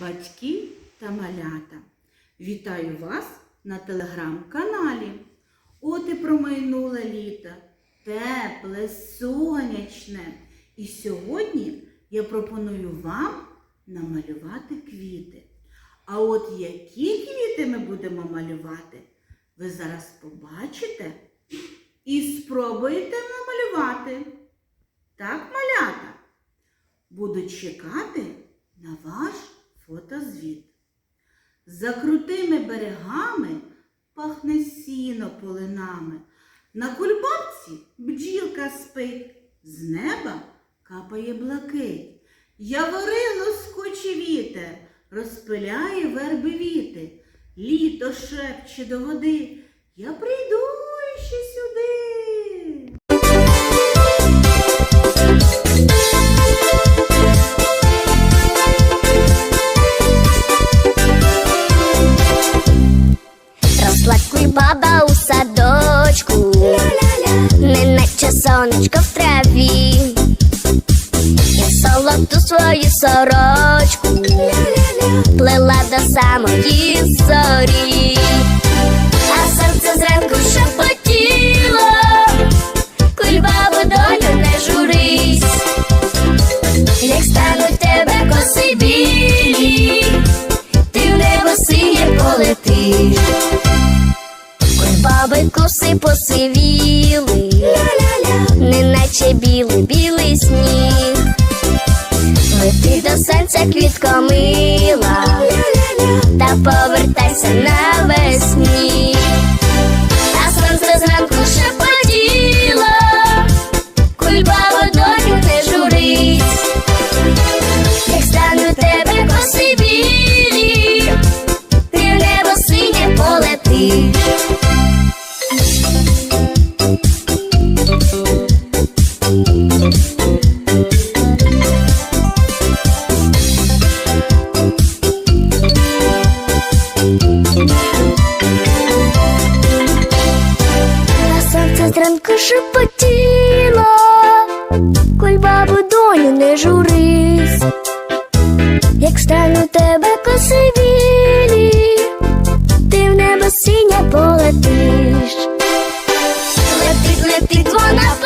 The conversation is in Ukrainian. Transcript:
батьки та малята. Вітаю вас на телеграм-каналі. От і промайнуло літо, тепле, сонячне. І сьогодні я пропоную вам намалювати квіти. А от які квіти ми будемо малювати, ви зараз побачите і спробуєте намалювати. Так, малята? Буду чекати на ваш фотозвіт. За крутими берегами пахне сіно полинами. На кульбабці бджілка спить, з неба капає блакить. Яворило скоче вітер, розпиляє верби віти. Літо шепче до води. Я прийду Росла баба у садочку, неначе сонечко в траві, і солодку свою сорочку. Плела до самої зорі, Коси посивіли, неначе білий білий сніг. Лети до серця квітко мила, та повертайся навесні. А сонце зранку шепотіло, кульба водою не журись, як стану тебе коси білі, ти в небо синє полетиш. ранку шепотіла, кульбабу доню не журись, як стану тебе косивілі, ти в небо сіня полетиш, летить, летить вона.